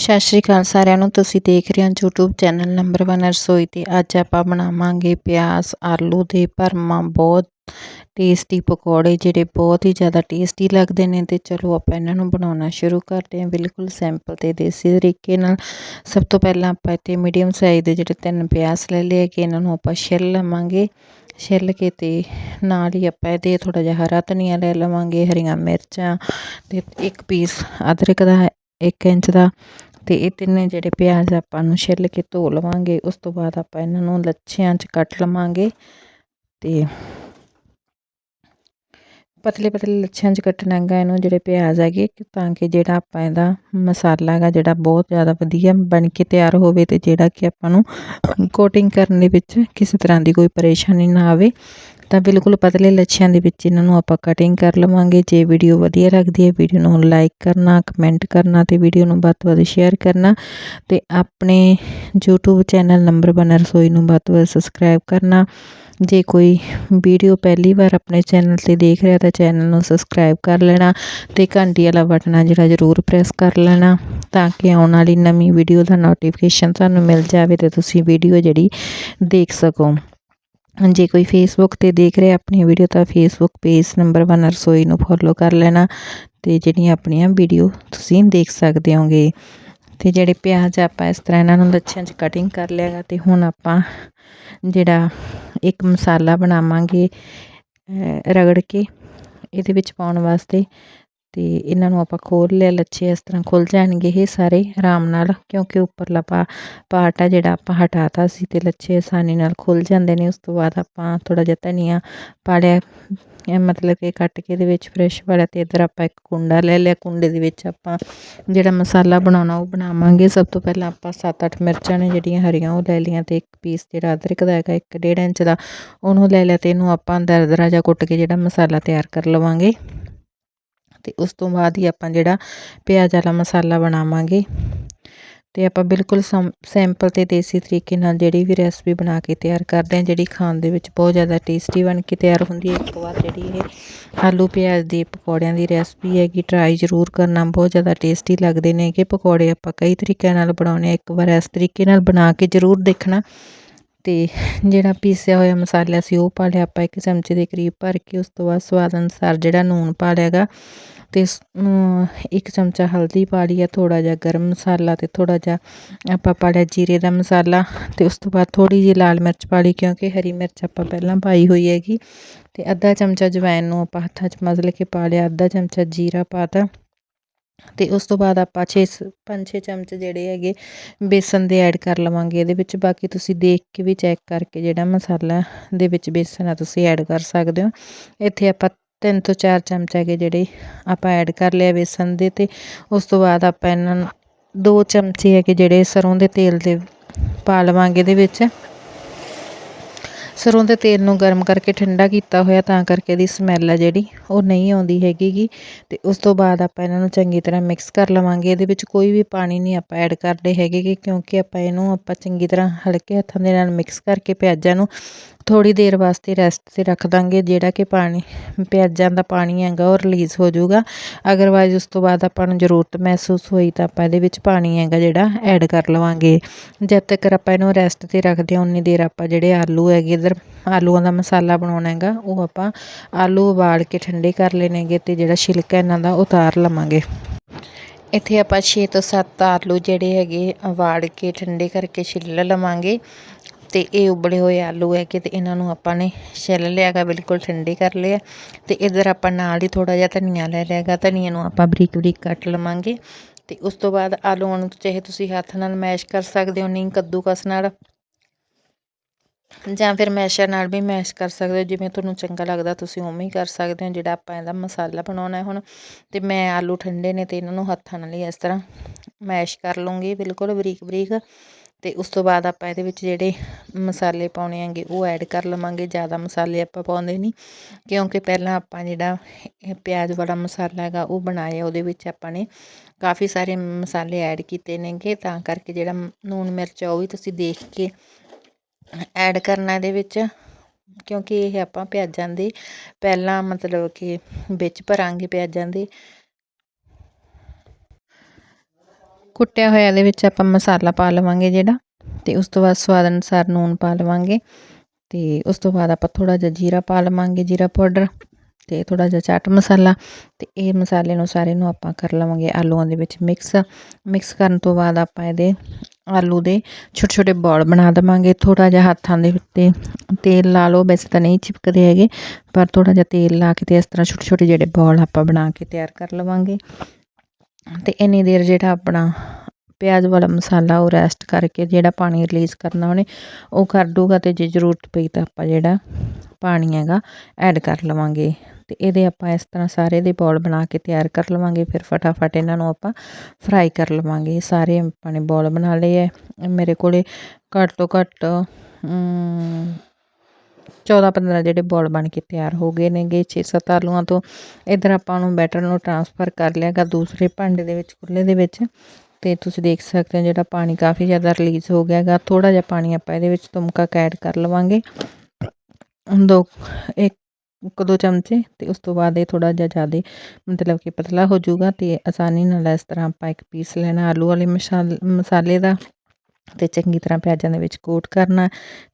ਸਤਿ ਸ਼੍ਰੀ ਅਕਾਲ ਸਾਰਿਆਂ ਨੂੰ। ਤੁਸੀਂ ਦੇਖ ਰਹੇ ਹੋ YouTube ਚੈਨਲ ਨੰਬਰ 1 ਰਸੋਈ ਤੇ ਅੱਜ ਆਪਾਂ ਬਣਾਵਾਂਗੇ ਪਿਆਜ਼, ਆਲੂ ਦੇ ਭਰਮਾ। ਬਹੁਤ ਟੇਸਟੀ ਪਕੌੜੇ ਜਿਹੜੇ ਬਹੁਤ ਹੀ ਜ਼ਿਆਦਾ ਟੇਸਟੀ ਲੱਗਦੇ ਨੇ ਤੇ ਚਲੋ ਆਪਾਂ ਇਹਨਾਂ ਨੂੰ ਬਣਾਉਣਾ ਸ਼ੁਰੂ ਕਰਦੇ ਹਾਂ। ਬਿਲਕੁਲ ਸਿੰਪਲ ਤੇ ਦੇਸੀ ਤਰੀਕੇ ਨਾਲ। ਸਭ ਤੋਂ ਪਹਿਲਾਂ ਆਪਾਂ ਇੱਥੇ ਮੀਡੀਅਮ ਸਾਈਜ਼ ਦੇ ਜਿਹੜੇ ਤਿੰਨ ਪਿਆਜ਼ ਲੈ ਲਏ ਕਿ ਇਹਨਾਂ ਨੂੰ ਆਪਾਂ ਛਿੱਲ ਲਵਾਂਗੇ। ਛਿੱਲ ਕੇ ਤੇ ਨਾਲ ਹੀ ਆਪਾਂ ਇਹਦੇ ਥੋੜਾ ਜਿਹਾ ਹਰਾ ਧਨੀਆ ਲੈ ਲਵਾਂਗੇ, ਹਰੀਆਂ ਮਿਰਚਾਂ ਤੇ ਇੱਕ ਪੀਸ ਅਦਰਕ ਦਾ 1 ਇੰਚ ਦਾ। ਅਤੇ ਇਹ ਤਿੰਨੇ ਜਿਹੜੇ ਪਿਆਜ਼ ਆਪਾਂ ਨੂੰ ਛਿੱਲ ਕੇ ਧੋ ਲਵਾਂਗੇ, ਉਸ ਤੋਂ ਬਾਅਦ ਆਪਾਂ ਇਹਨਾਂ ਨੂੰ ਲੱਛਿਆਂ 'ਚ ਕੱਟ ਲਵਾਂਗੇ ਤੇ ਪਤਲੇ ਪਤਲੇ ਲੱਛਿਆਂ 'ਚ ਕੱਟਣਾ ਹੈਗਾ ਇਹਨੂੰ ਜਿਹੜੇ ਪਿਆਜ਼ ਹੈਗੇ, ਤਾਂ ਕਿ ਜਿਹੜਾ ਆਪਾਂ ਇਹਦਾ ਮਸਾਲਾ ਹੈਗਾ ਜਿਹੜਾ ਬਹੁਤ ਜ਼ਿਆਦਾ ਵਧੀਆ ਬਣ ਕੇ ਤਿਆਰ ਹੋਵੇ ਤੇ ਜਿਹੜਾ ਕਿ ਆਪਾਂ ਨੂੰ ਕੋਟਿੰਗ ਕਰਨ ਦੇ ਵਿੱਚ ਕਿਸੇ ਤਰ੍ਹਾਂ ਦੀ ਕੋਈ ਪਰੇਸ਼ਾਨੀ ਨਾ ਆਵੇ। ਤਾਂ ਬਿਲਕੁਲ ਪਤਲੇ ਲੱਛਿਆਂ ਦੇ ਵਿੱਚ ਇਹਨਾਂ ਨੂੰ ਆਪਾਂ ਕਟਿੰਗ ਕਰ ਲਵਾਂਗੇ। ਜੇ ਵੀਡੀਓ ਵਧੀਆ ਲੱਗਦੀ ਹੈ ਵੀਡੀਓ ਨੂੰ ਲਾਈਕ ਕਰਨਾ ਕਮੈਂਟ ਕਰਨਾ ਤੇ ਵੀਡੀਓ ਨੂੰ ਵੱਧ ਤੋਂ ਵੱਧ ਸ਼ੇਅਰ ਕਰਨਾ ਤੇ ਆਪਣੇ YouTube ਚੈਨਲ ਨੰਬਰ 1 ਰਸੋਈ ਨੂੰ ਵੱਧ ਤੋਂ ਵੱਧ ਸਬਸਕ੍ਰਾਈਬ ਕਰਨਾ। ਜੇ ਕੋਈ ਵੀਡੀਓ ਪਹਿਲੀ ਵਾਰ ਆਪਣੇ ਚੈਨਲ ਤੇ ਦੇਖ ਰਿਹਾ ਤਾਂ ਚੈਨਲ ਨੂੰ ਸਬਸਕ੍ਰਾਈਬ ਕਰ ਲੈਣਾ ਤੇ ਘੰਟੀ ਵਾਲਾ ਬਟਨ ਆ ਜਿਹੜਾ ਜ਼ਰੂਰ ਪ੍ਰੈਸ ਕਰ ਲੈਣਾ ਤਾਂ ਕਿ ਆਉਣ ਵਾਲੀ ਨਵੀਂ ਵੀਡੀਓ ਦਾ ਨੋਟੀਫਿਕੇਸ਼ਨ ਤੁਹਾਨੂੰ ਮਿਲ ਜਾਵੇ ਤੇ ਤੁਸੀਂ ਵੀਡੀਓ ਜਿਹੜੀ ਦੇਖ ਸਕੋ। ਜੇ ਕੋਈ ਫੇਸਬੁੱਕ ਤੇ ਦੇਖ ਰਿਹਾ ਆਪਣੀ ਵੀਡੀਓ ਤਾਂ ਫੇਸਬੁੱਕ ਪੇਜ ਨੰਬਰ 1 ਰਸੋਈ ਨੂੰ ਫੋਲੋ ਕਰ ਲੈਣਾ ਅਤੇ ਜਿਹੜੀਆਂ ਆਪਣੀਆਂ ਵੀਡੀਓ ਤੁਸੀਂ ਦੇਖ ਸਕਦੇ ਹੋਗੇ। ਅਤੇ ਜਿਹੜੇ ਪਿਆਜ਼ ਆਪਾਂ ਇਸ ਤਰ੍ਹਾਂ ਇਹਨਾਂ ਨੂੰ ਲੱਛਿਆਂ 'ਚ ਕਟਿੰਗ ਕਰ ਲਿਆ ਗਾ ਅਤੇ ਹੁਣ ਆਪਾਂ ਜਿਹੜਾ ਇੱਕ ਮਸਾਲਾ ਬਣਾਵਾਂਗੇ ਰਗੜ ਕੇ, ਇਹਦੇ ਵਿੱਚ ਪਾਉਣ ਵਾਸਤੇ ਅਤੇ ਇਹਨਾਂ ਨੂੰ ਆਪਾਂ ਖੋਲ੍ਹ ਲਿਆ, ਲੱਛੇ ਇਸ ਤਰ੍ਹਾਂ ਖੁੱਲ੍ਹ ਜਾਣਗੇ ਇਹ ਸਾਰੇ ਆਰਾਮ ਨਾਲ, ਕਿਉਂਕਿ ਉੱਪਰਲਾ ਪਾ, ਪਾਰਟ ਆ ਜਿਹੜਾ ਆਪਾਂ ਹਟਾਤਾ ਸੀ ਅਤੇ ਲੱਛੇ ਆਸਾਨੀ ਨਾਲ ਖੁੱਲ੍ਹ ਜਾਂਦੇ ਨੇ, ਉਸ ਤੋਂ ਬਾਅਦ ਆਪਾਂ ਥੋੜ੍ਹਾ ਜਿਹਾ ਧਨੀਆ ਪਾ ਲਿਆ ਮਤਲਬ ਕਿ ਕੱਟ ਕੇ ਇਹਦੇ ਵਿੱਚ ਫਰੈਸ਼ ਵਾਲਾ ਅਤੇ ਇੱਧਰ ਆਪਾਂ ਇੱਕ ਕੁੰਡਾ ਲੈ ਲਿਆ, ਕੁੰਡੇ ਦੇ ਵਿੱਚ ਆਪਾਂ ਜਿਹੜਾ ਮਸਾਲਾ ਬਣਾਉਣਾ ਉਹ ਬਣਾਵਾਂਗੇ। ਸਭ ਤੋਂ ਪਹਿਲਾਂ ਆਪਾਂ 7-8 ਮਿਰਚਾਂ ਨੇ ਜਿਹੜੀਆਂ ਹਰੀਆਂ ਉਹ ਲੈ ਲਈਆਂ ਅਤੇ ਇੱਕ ਪੀਸ ਜਿਹੜਾ ਅਦਰਕ ਦਾ ਹੈਗਾ 1.5 ਇੰਚ ਦਾ, ਉਹਨੂੰ ਲੈ ਲਿਆ ਅਤੇ ਇਹਨੂੰ ਆਪਾਂ ਦਰਦਰਾ ਜਿਹਾ ਕੁੱਟ ਕੇ ਜਿਹੜਾ ਮਸਾਲਾ ਤਿਆਰ ਕਰ ਲਵਾਂਗੇ। ਅਤੇ ਉਸ ਤੋਂ ਬਾਅਦ ਹੀ ਆਪਾਂ ਜਿਹੜਾ ਪਿਆਜ਼ ਵਾਲਾ ਮਸਾਲਾ ਬਣਾਵਾਂਗੇ। ਅਤੇ ਆਪਾਂ ਬਿਲਕੁਲ ਸਮ ਸਿੰਪਲ ਅਤੇ ਦੇਸੀ ਤਰੀਕੇ ਨਾਲ ਜਿਹੜੀ ਵੀ ਰੈਸਪੀ ਬਣਾ ਕੇ ਤਿਆਰ ਕਰਦੇ ਹਾਂ, ਜਿਹੜੀ ਖਾਣ ਦੇ ਵਿੱਚ ਬਹੁਤ ਜ਼ਿਆਦਾ ਟੇਸਟੀ ਬਣ ਕੇ ਤਿਆਰ ਹੁੰਦੀ ਹੈ। ਇੱਕ ਵਾਰ ਜਿਹੜੀ ਇਹ ਆਲੂ ਪਿਆਜ਼ ਦੇ ਪਕੌੜਿਆਂ ਦੀ ਰੈਸਪੀ ਹੈਗੀ ਟਰਾਈ ਜ਼ਰੂਰ ਕਰਨਾ, ਬਹੁਤ ਜ਼ਿਆਦਾ ਟੇਸਟੀ ਲੱਗਦੇ ਨੇ ਕਿ ਪਕੌੜੇ ਆਪਾਂ ਕਈ ਤਰੀਕਿਆਂ ਨਾਲ ਬਣਾਉਨੇ ਇੱਕ ਵਾਰ ਇਸ ਤਰੀਕੇ ਨਾਲ ਬਣਾ ਕੇ ਜ਼ਰੂਰ ਦੇਖਣਾ। ਅਤੇ ਜਿਹੜਾ ਪੀਸਿਆ ਹੋਇਆ ਮਸਾਲਾ ਸੀ ਉਹ ਪਾ ਲਿਆ, ਆਪਾਂ ਇੱਕ ਚਮਚੇ ਦੇ ਕਰੀਬ ਭਰ ਕੇ ਉਸ ਤੋਂ ਬਾਅਦ ਸਵਾਦ ਅਨੁਸਾਰ ਜਿਹੜਾ ਨੂਣ ਪਾ ਲਿਆ ਗਾ ਅਤੇ ਇੱਕ ਚਮਚਾ ਹਲਦੀ ਪਾ ਲਈ ਆ, ਥੋੜ੍ਹਾ ਜਿਹਾ ਗਰਮ ਮਸਾਲਾ ਅਤੇ ਥੋੜ੍ਹਾ ਜਿਹਾ ਆਪਾਂ ਪਾ ਲਿਆ ਜੀਰੇ ਦਾ ਮਸਾਲਾ ਅਤੇ ਉਸ ਤੋਂ ਬਾਅਦ ਥੋੜ੍ਹੀ ਜਿਹੀ ਲਾਲ ਮਿਰਚ ਪਾ ਲਈ ਕਿਉਂਕਿ ਹਰੀ ਮਿਰਚ ਆਪਾਂ ਪਹਿਲਾਂ ਪਾਈ ਹੋਈ ਹੈਗੀ ਅਤੇ ਅੱਧਾ ਚਮਚਾ ਜਵੈਨ ਨੂੰ ਆਪਾਂ ਹੱਥਾਂ 'ਚ ਮਸਲ ਕੇ ਪਾ ਲਿਆ, ਅੱਧਾ ਚਮਚਾ ਜੀਰਾ ਪਾ ਤਾ ਅਤੇ ਉਸ ਤੋਂ ਬਾਅਦ ਆਪਾਂ 6 5-6 ਚਮਚ ਜਿਹੜੇ ਹੈਗੇ ਬੇਸਨ ਦੇ ਐਡ ਕਰ ਲਵਾਂਗੇ। ਇਹਦੇ ਵਿੱਚ ਬਾਕੀ ਤੁਸੀਂ ਦੇਖ ਕੇ ਵੀ ਚੈੱਕ ਕਰਕੇ ਜਿਹੜਾ ਮਸਾਲਾ ਦੇ ਵਿੱਚ ਬੇਸਨ ਆ ਤੁਸੀਂ ਐਡ ਕਰ ਸਕਦੇ ਹੋ। ਇੱਥੇ ਆਪਾਂ ਤਿੰਨ ਤੋਂ ਚਾਰ ਚਮਚ ਹੈਗੇ ਜਿਹੜੇ ਆਪਾਂ ਐਡ ਕਰ ਲਿਆ ਬੇਸਨ ਦੇ ਅਤੇ ਉਸ ਤੋਂ ਬਾਅਦ ਆਪਾਂ ਇਹਨਾਂ ਨੂੰ ਦੋ ਚਮਚੇ ਹੈਗੇ ਜਿਹੜੇ ਸਰੋਂ ਦੇ ਤੇਲ ਦੇ ਪਾ ਲਵਾਂਗੇ ਇਹਦੇ ਵਿੱਚ। ਸਰੋਂ ਦੇ ਤੇਲ ਨੂੰ ਗਰਮ ਕਰਕੇ ਠੰਡਾ ਕੀਤਾ ਹੋਇਆ ਤਾਂ ਕਰਕੇ ਇਹਦੀ ਸਮੈਲ ਆ ਜਿਹੜੀ, ਉਹ ਨਹੀਂ ਆਉਂਦੀ ਹੈਗੀਗੀ ਤੇ ਉਸ ਤੋਂ ਬਾਅਦ ਆਪਾਂ ਇਹਨਾਂ ਨੂੰ ਚੰਗੀ ਤਰ੍ਹਾਂ ਮਿਕਸ ਕਰ ਲਵਾਂਗੇ। ਇਹਦੇ ਵਿੱਚ ਕੋਈ ਵੀ ਪਾਣੀ ਨਹੀਂ ਆਪਾਂ ਐਡ ਕਰਦੇ ਹੈਗੇ ਕਿਉਂਕਿ ਆਪਾਂ ਇਹਨੂੰ ਆਪਾਂ ਚੰਗੀ ਤਰ੍ਹਾਂ ਹਲਕੇ ਹੱਥਾਂ ਦੇ ਨਾਲ ਮਿਕਸ ਕਰਕੇ ਪਿਆਜ਼ਾਂ ਨੂੰ ਥੋੜ੍ਹੀ ਦੇਰ ਵਾਸਤੇ ਰੈਸਟ ਤੇ ਰੱਖ ਦਾਂਗੇ, ਜਿਹੜਾ ਕਿ ਪਾਣੀ, ਪਿਆਜ਼ਾਂ ਦਾ ਪਾਣੀ ਹੈਗਾ ਉਹ ਰਿਲੀਜ਼ ਹੋ ਜਾਊਗਾ। ਅਗਰਵਾਈਜ਼ ਉਸ ਤੋਂ ਬਾਅਦ ਆਪਾਂ ਨੂੰ ਜ਼ਰੂਰਤ ਮਹਿਸੂਸ ਹੋਈ ਤਾਂ ਆਪਾਂ ਇਹਦੇ ਵਿੱਚ ਪਾਣੀ ਹੈਗਾ ਜਿਹੜਾ ਐਡ ਕਰ ਲਵਾਂਗੇ। ਜਦ ਤੱਕ ਆਪਾਂ ਇਹਨੂੰ ਰੈਸਟ ਤੇ ਰੱਖਦੇ ਹਾਂ, ਉਨੀ ਦੇਰ ਆਪਾਂ ਜਿਹੜੇ ਆਲੂ ਹੈਗੇ ਇਧਰ, ਆਲੂਆਂ ਦਾ ਮਸਾਲਾ ਬਣਾਉਣਾ ਹੈਗਾ, ਉਹ ਆਪਾਂ ਆਲੂ ਉਬਾਲ ਕੇ ਠੰਡੇ ਕਰ ਲੈਣਗੇ ਤੇ ਜਿਹੜਾ ਛਿਲਕਾ ਇਹਨਾਂ ਦਾ ਉਤਾਰ ਲਵਾਂਗੇ। ਇੱਥੇ ਆਪਾਂ 6 ਤੋਂ 7 ਆਲੂ ਜਿਹੜੇ ਹੈਗੇ, ਉਬਾਲ ਕੇ ਠੰਡੇ ਕਰਕੇ ਛਿੱਲ ਲਵਾਂਗੇ। ਤੇ ਇਹ ਉਬਲੇ ਹੋਏ ਆਲੂ ਹੈਗੇ ਕਿ ਤੇ ਇਹਨਾਂ ਨੂੰ ਆਪਾਂ ਨੇ ਛਿੱਲ ਲਿਆਗਾ ਬਿਲਕੁਲ ਠੰਡੇ ਕਰ ਲਿਆ ਤੇ ਇਧਰ ਆਪਾਂ ਨਾਲ ਹੀ ਥੋੜਾ ਜਿਹਾ ਧਨੀਆ ਲੈ ਲਿਆਗਾ ਧਨੀਆ ਨੂੰ ਆਪਾਂ ਬਰੀਕ ਬਰੀਕ ਕੱਟ ਲਵਾਂਗੇ। ਤੇ ਉਸ ਤੋਂ ਬਾਅਦ ਆਲੂਆਂ ਨੂੰ ਚਾਹੇ ਤੁਸੀਂ ਹੱਥ ਨਾਲ ਮੈਸ਼ ਕਰ ਸਕਦੇ ਹੋ, ਨਹੀਂ ਕੱਦੂਕਸ ਨਾਲ। ਜਾਂ ਫਿਰ ਮੈਸ਼ਰ ਨਾਲ ਵੀ ਮੈਸ਼ ਕਰ ਸਕਦੇ ਹੋ, ਜਿਵੇਂ ਤੁਹਾਨੂੰ ਚੰਗਾ ਲੱਗਦਾ ਤੁਸੀਂ ਉਵੇਂ ਹੀ ਕਰ ਸਕਦੇ ਹੋ, ਜਿਹੜਾ ਆਪਾਂ ਇਹਦਾ ਮਸਾਲਾ ਬਣਾਉਣਾ ਹੁਣ। ਤੇ ਮੈਂ ਆਲੂ ਠੰਡੇ ਨੇ ਤੇ ਇਹਨਾਂ ਨੂੰ ਹੱਥਾਂ ਨਾਲ ਹੀ ਇਸ ਤਰ੍ਹਾਂ ਮੈਸ਼ ਕਰ ਲਵਾਂਗੀ ਬਿਲਕੁਲ ਬਰੀਕ ਬਰੀਕ। ਅਤੇ ਉਸ ਤੋਂ ਬਾਅਦ ਆਪਾਂ ਇਹਦੇ ਵਿੱਚ ਜਿਹੜੇ ਮਸਾਲੇ ਪਾਉਣੇ ਹੈਗੇ, ਉਹ ਐਡ ਕਰ ਲਵਾਂਗੇ। ਜ਼ਿਆਦਾ ਮਸਾਲੇ ਆਪਾਂ ਪਾਉਂਦੇ ਨਹੀਂ, ਕਿਉਂਕਿ ਪਹਿਲਾਂ ਆਪਾਂ ਜਿਹੜਾ ਪਿਆਜ਼ ਵਾਲਾ ਮਸਾਲਾ ਹੈਗਾ, ਉਹ ਬਣਾਇਆ, ਉਹਦੇ ਵਿੱਚ ਆਪਾਂ ਨੇ ਕਾਫੀ ਸਾਰੇ ਮਸਾਲੇ ਐਡ ਕੀਤੇ ਨੇਗੇ। ਤਾਂ ਕਰਕੇ ਜਿਹੜਾ ਨੂਣ ਮਿਰਚ ਉਹ ਵੀ ਤੁਸੀਂ ਦੇਖ ਕੇ ਐਡ ਕਰਨਾ ਇਹਦੇ ਵਿੱਚ, ਕਿਉਂਕਿ ਇਹ ਆਪਾਂ ਪਿਆਜ਼ਾਂ ਦੇ ਪਹਿਲਾਂ ਮਤਲਬ ਕਿ ਵਿੱਚ ਭਰਾਂਗੇ ਪਿਆਜ਼ਾਂ ਦੇ। ਕੁੱਟਿਆ ਹੋਇਆ ਇਹਦੇ ਵਿੱਚ ਆਪਾਂ ਮਸਾਲਾ ਪਾ ਲਵਾਂਗੇ ਜਿਹੜਾ ਤੇ ਉਸ ਤੋਂ ਬਾਅਦ ਸਵਾਦ ਅਨੁਸਾਰ ਨੂਨ ਪਾ ਲਵਾਂਗੇ ਤੇ ਉਸ ਤੋਂ ਬਾਅਦ ਆਪਾਂ ਥੋੜਾ ਜਿਹਾ ਜੀਰਾ ਪਾ ਲਵਾਂਗੇ, ਜੀਰਾ ਪਾਊਡਰ ਤੇ ਥੋੜਾ ਜਿਹਾ ਚਾਟ ਮਸਾਲਾ ਤੇ ਇਹ ਮਸਾਲੇ ਨੂੰ ਸਾਰੇ ਨੂੰ ਆਪਾਂ ਕਰ ਲਵਾਂਗੇ ਆਲੂਆਂ ਦੇ ਵਿੱਚ ਮਿਕਸ ਮਿਕਸ ਕਰਨ ਤੋਂ ਬਾਅਦ ਆਪਾਂ ਇਹਦੇ ਆਲੂ ਦੇ ਛੋਟੇ ਛੋਟੇ ਬੋਲ ਬਣਾ ਦਵਾਂਗੇ ਥੋੜਾ ਜਿਹਾ ਹੱਥਾਂ ਦੇ ਉੱਤੇ ਤੇਲ ਲਾ ਲਓ, ਵੈਸੇ ਤਾਂ ਨਹੀਂ ਚਿਪਕਦੇ ਹੈਗੇ ਪਰ ਥੋੜਾ ਜਿਹਾ ਤੇਲ ਲਾ ਕੇ ਤੇ ਇਸ ਤਰ੍ਹਾਂ ਛੋਟੇ ਛੋਟੇ ਜਿਹੜੇ ਬੋਲ ਆਪਾਂ ਬਣਾ ਕੇ ਤਿਆਰ ਕਰ ਲਵਾਂਗੇ। ਅਤੇ ਇੰਨੀ ਦੇਰ ਜਿਹੜਾ ਆਪਣਾ ਪਿਆਜ਼ ਵਾਲਾ ਮਸਾਲਾ ਉਹ ਰੈਸਟ ਕਰਕੇ ਜਿਹੜਾ ਪਾਣੀ ਰਿਲੀਜ਼ ਕਰਨਾ ਉਹਨੇ, ਉਹ ਕਰ ਦੂਗਾ ਅਤੇ ਜੇ ਜ਼ਰੂਰਤ ਪਈ ਤਾਂ ਆਪਾਂ ਜਿਹੜਾ ਪਾਣੀ ਹੈਗਾ ਐਡ ਕਰ ਲਵਾਂਗੇ। ਅਤੇ ਇਹਦੇ ਆਪਾਂ ਇਸ ਤਰ੍ਹਾਂ ਸਾਰੇ ਦੇ ਬੋਲ ਬਣਾ ਕੇ ਤਿਆਰ ਕਰ ਲਵਾਂਗੇ, ਫਿਰ ਫਟਾਫਟ ਇਹਨਾਂ ਨੂੰ ਆਪਾਂ ਫਰਾਈ ਕਰ ਲਵਾਂਗੇ। ਸਾਰੇ ਆਪਾਂ ਨੇ ਬੋਲ ਬਣਾ ਲਏ ਹੈ। ਮੇਰੇ ਕੋਲੇ ਘੱਟ ਤੋਂ ਘੱਟ 14 15 ਜਿਹੜੇ ਬੋਲ ਬਣ ਕੇ ਤਿਆਰ ਹੋ ਗਏ ਨੇਗੇ 6-7 ਆਲੂਆਂ ਤੋਂ। ਇਧਰ ਆਪਾਂ ਨੂੰ ਬੈਟਰ ਨੂੰ ਟਰਾਂਸਫਰ ਕਰ ਲਿਆਗਾ ਦੂਸਰੇ ਭਾਂਡੇ ਦੇ ਵਿੱਚ ਖੁੱਲੇ ਦੇ ਵਿੱਚ। ਤੇ ਤੁਸੀਂ ਦੇਖ ਸਕਦੇ ਹੋ ਜਿਹੜਾ ਪਾਣੀ ਕਾਫੀ ਜ਼ਿਆਦਾ ਰਿਲੀਜ਼ ਹੋ ਗਿਆਗਾ ਥੋੜਾ ਜਿਹਾ ਪਾਣੀ ਆਪਾਂ ਇਹਦੇ ਵਿੱਚ ਤੁਮਕਾ ਐਡ ਕਰ ਲਵਾਂਗੇ। ਦੋ, ਇੱਕ ਇੱਕ ਦੋ ਚਮਚੇ ਤੇ ਉਸ ਤੋਂ ਬਾਅਦ ਇਹ ਥੋੜਾ ਜਿਹਾ ਜ਼ਿਆਦਾ ਮਤਲਬ ਕਿ ਪਤਲਾ ਹੋ ਜਾਊਗਾ ਤੇ ਆਸਾਨੀ ਨਾਲ ਇਸ ਤਰ੍ਹਾਂ ਆਪਾਂ ਇੱਕ ਪੀਸ ਲੈਣਾ ਆਲੂ ਵਾਲੇ ਮਸਾਲੇ ਦਾ। ਅਤੇ ਚੰਗੀ ਤਰ੍ਹਾਂ ਪਿਆਜ਼ਾਂ ਦੇ ਵਿੱਚ ਕੋਟ ਕਰਨਾ,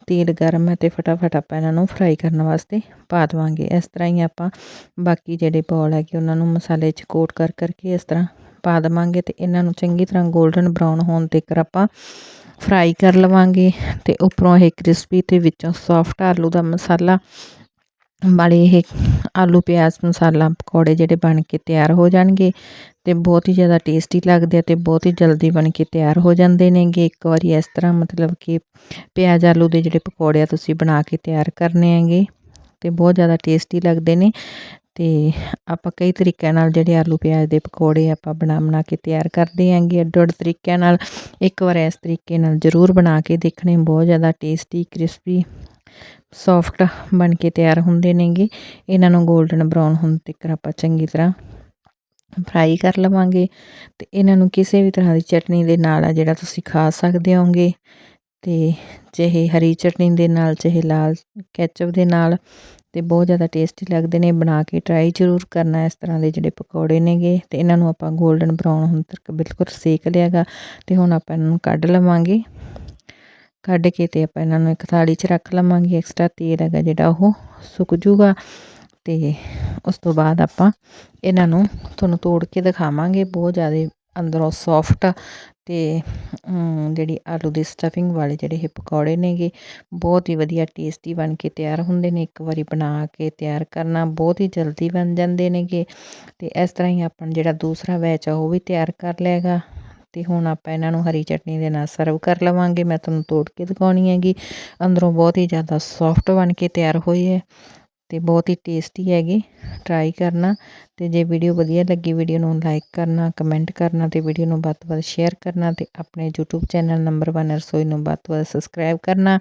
ਤੇਲ ਗਰਮ ਹੈ ਤੇ ਫਟਾਫਟ ਆਪਾਂ ਇਹਨਾਂ ਨੂੰ ਫਰਾਈ ਕਰਨ ਵਾਸਤੇ ਪਾ ਦੇਵਾਂਗੇ। ਇਸ ਤਰ੍ਹਾਂ ਹੀ ਆਪਾਂ ਬਾਕੀ ਜਿਹੜੇ ਬੌਲ ਹੈਗੇ ਉਹਨਾਂ ਨੂੰ ਮਸਾਲੇ 'ਚ ਕੋਟ ਕਰ ਕਰਕੇ ਇਸ ਤਰ੍ਹਾਂ ਪਾ ਦੇਵਾਂਗੇ ਤੇ ਇਹਨਾਂ ਨੂੰ ਚੰਗੀ ਤਰ੍ਹਾਂ 골ਡਨ ਬਰਾਊਨ ਹੋਣ ਤੱਕ ਆਪਾਂ ਫਰਾਈ ਕਰ ਲਵਾਂਗੇ ਤੇ ਉੱਪਰੋਂ ਇਹ ਕ੍ਰਿਸਪੀ ਤੇ ਵਿੱਚੋਂ ਸੌਫਟ ਆਲੂ ਦਾ ਮਸਾਲਾ ਵਾਲੇ ਇਹ ਆਲੂ, ਪਿਆਜ਼, ਮਸਾਲਾ, ਪਕੌੜੇ ਜਿਹੜੇ ਬਣ ਕੇ ਤਿਆਰ ਹੋ ਜਾਣਗੇ ਅਤੇ ਬਹੁਤ ਹੀ ਜ਼ਿਆਦਾ ਟੇਸਟੀ ਲੱਗਦੇ ਆ ਅਤੇ ਬਹੁਤ ਹੀ ਜਲਦੀ ਬਣ ਕੇ ਤਿਆਰ ਹੋ ਜਾਂਦੇ ਨੇਗੇ। ਇੱਕ ਵਾਰੀ ਇਸ ਤਰ੍ਹਾਂ ਮਤਲਬ ਕਿ ਪਿਆਜ਼, ਆਲੂ ਦੇ ਜਿਹੜੇ ਪਕੌੜੇ ਆ ਤੁਸੀਂ ਬਣਾ ਕੇ ਤਿਆਰ ਕਰਨੇ ਹੈਗੇ ਅਤੇ ਬਹੁਤ ਜ਼ਿਆਦਾ ਟੇਸਟੀ ਲੱਗਦੇ ਨੇ ਅਤੇ ਆਪਾਂ ਕਈ ਤਰੀਕਿਆਂ ਨਾਲ ਜਿਹੜੇ ਆਲੂ, ਪਿਆਜ਼ ਦੇ ਪਕੌੜੇ ਆਪਾਂ ਬਣਾ ਬਣਾ ਕੇ ਤਿਆਰ ਕਰਦੇ ਆਂਗੇ ਅੱਡ ਅੱਡ ਤਰੀਕਿਆਂ ਨਾਲ ਇੱਕ ਵਾਰ ਇਸ ਤਰੀਕੇ ਨਾਲ ਜ਼ਰੂਰ ਬਣਾ ਕੇ ਦੇਖਣੇ, ਬਹੁਤ ਜ਼ਿਆਦਾ ਟੇਸਟੀ ਕ੍ਰਿਸਪੀ ਸੌਫਟ ਬਣ ਕੇ ਤਿਆਰ ਹੁੰਦੇ ਨੇਗੇ। ਇਹਨਾਂ ਨੂੰ 골ਡਨ ਬਰਾਊਨ ਹੋਣ ਤੱਕ ਆਪਾਂ ਚੰਗੀ ਤਰ੍ਹਾਂ ਫਰਾਈ ਕਰ ਲਵਾਂਗੇ ਤੇ ਇਹਨਾਂ ਨੂੰ ਕਿਸੇ ਵੀ ਤਰ੍ਹਾਂ ਦੀ ਚਟਨੀ ਦੇ ਨਾਲ ਆ ਜਿਹੜਾ ਤੁਸੀਂ ਖਾ ਸਕਦੇ ਹੋਗੇ ਤੇ ਚਾਹੇ ਹਰੀ ਚਟਨੀ ਦੇ ਨਾਲ ਚਾਹੇ ਲਾਲ ਕੈਚਅਪ ਦੇ ਨਾਲ ਤੇ ਬਹੁਤ ਜ਼ਿਆਦਾ ਟੇਸਟੀ ਲੱਗਦੇ ਨੇ। ਬਣਾ ਕੇ ਟਰਾਈ ਜ਼ਰੂਰ ਕਰਨਾ ਇਸ ਤਰ੍ਹਾਂ ਦੇ ਜਿਹੜੇ ਪਕੌੜੇ ਨੇਗੇ ਤੇ ਇਹਨਾਂ ਨੂੰ ਆਪਾਂ 골ਡਨ ਬਰਾਊਨ ਹੋਣ ਤੱਕ ਬਿਲਕੁਲ ਸੇਕ ਲਿਆਗਾ ਤੇ ਹੁਣ ਆਪਾਂ ਇਹਨਾਂ ਨੂੰ ਕੱਢ ਲਵਾਂਗੇ। ਕੱਢ ਕੇ ਤੇ ਆਪਾਂ ਇਹਨਾਂ ਨੂੰ ਇੱਕ ਥਾਲੀ 'ਚ ਰੱਖ ਲਵਾਂਗੇ। ਐਕਸਟਰਾ ਤੇਲ ਹੈਗਾ ਜਿਹੜਾ ਉਹ ਸੁੱਕ ਜੂਗਾ ਤੇ ਉਸ ਤੋਂ ਬਾਅਦ ਆਪਾਂ ਇਹਨਾਂ ਨੂੰ ਤੁਹਾਨੂੰ ਤੋੜ ਕੇ ਦਿਖਾਵਾਂਗੇ। ਬਹੁਤ ਜ਼ਿਆਦਾ ਅੰਦਰੋਂ ਸੌਫਟ ਤੇ ਜਿਹੜੀ ਆਲੂ ਦੀ ਸਟਫਿੰਗ ਵਾਲੇ ਜਿਹੜੇ ਇਹ ਪਕੌੜੇ ਨੇਗੇ, ਬਹੁਤ ਹੀ ਵਧੀਆ ਟੇਸਟੀ ਬਣ ਕੇ ਤਿਆਰ ਹੁੰਦੇ ਨੇ। ਇੱਕ ਵਾਰੀ ਬਣਾ ਕੇ ਤਿਆਰ ਕਰਨਾ ਬਹੁਤ ਹੀ ਜਲਦੀ ਬਣ ਜਾਂਦੇ ਨੇਗੇ ਤੇ ਇਸ ਤਰ੍ਹਾਂ ਹੀ ਆਪਾਂ ਜਿਹੜਾ ਦੂਸਰਾ ਬੈਚ ਆ ਉਹ ਵੀ ਤਿਆਰ ਕਰ ਲਿਆਗਾ ਅਤੇ ਹੁਣ ਆਪਾਂ ਇਹਨਾਂ ਨੂੰ ਹਰੀ ਚਟਨੀ ਦੇ ਨਾਲ ਸਰਵ ਕਰ ਲਵਾਂਗੇ। ਮੈਂ ਤੁਹਾਨੂੰ ਤੋੜ ਕੇ ਦਿਖਾਉਣੀ ਹੈਗੀ। ਅੰਦਰੋਂ ਬਹੁਤ ਹੀ ਜ਼ਿਆਦਾ ਸੌਫਟ ਬਣ ਕੇ ਤਿਆਰ ਹੋਈ ਹੈ ਅਤੇ ਬਹੁਤ ਹੀ ਟੇਸਟੀ ਹੈਗੀ। ਟਰਾਈ ਕਰਨਾ ਅਤੇ ਜੇ ਵੀਡੀਓ ਵਧੀਆ ਲੱਗੀ ਵੀਡੀਓ ਨੂੰ ਲਾਈਕ ਕਰਨਾ ਕਮੈਂਟ ਕਰਨਾ ਅਤੇ ਵੀਡੀਓ ਨੂੰ ਵੱਧ ਤੋਂ ਵੱਧ ਸ਼ੇਅਰ ਕਰਨਾ ਅਤੇ ਆਪਣੇ YouTube ਚੈਨਲ ਨੰਬਰ 1 ਰਸੋਈ ਨੂੰ ਵੱਧ ਤੋਂ ਵੱਧ ਸਬਸਕ੍ਰਾਈਬ ਕਰਨਾ।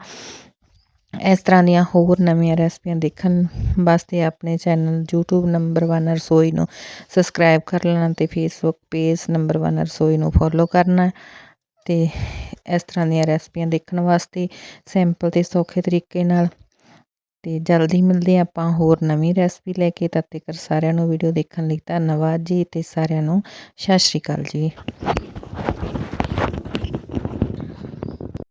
ਇਸ ਤਰ੍ਹਾਂ ਦੀਆਂ ਹੋਰ ਨਵੀਆਂ ਰੈਸਪੀਆਂ ਦੇਖਣ ਵਾਸਤੇ ਆਪਣੇ ਚੈਨਲ YouTube ਨੰਬਰ 1 ਰਸੋਈ ਨੂੰ ਸਬਸਕ੍ਰਾਈਬ ਕਰ ਲੈਣਾ ਅਤੇ ਫੇਸਬੁੱਕ ਪੇਜ ਨੰਬਰ 1 ਰਸੋਈ ਨੂੰ ਫੋਲੋ ਕਰਨਾ ਅਤੇ ਇਸ ਤਰ੍ਹਾਂ ਦੀਆਂ ਰੈਸਪੀਆਂ ਦੇਖਣ ਵਾਸਤੇ ਸਿੰਪਲ ਤੇ ਸੌਖੇ ਤਰੀਕੇ ਨਾਲ ਤੇ ਜਲਦੀ ਮਿਲਦੇ ਆਪਾਂ ਹੋਰ ਨਵੀਂ ਰੈਸਪੀ ਲੈ ਕੇ। ਤਦ ਤੱਕ ਸਾਰਿਆਂ ਨੂੰ ਵੀਡੀਓ ਦੇਖਣ ਲਈ ਧੰਨਵਾਦ ਜੀ ਤੇ ਸਾਰਿਆਂ ਨੂੰ ਸਤਿ ਸ਼੍ਰੀ ਅਕਾਲ ਜੀ।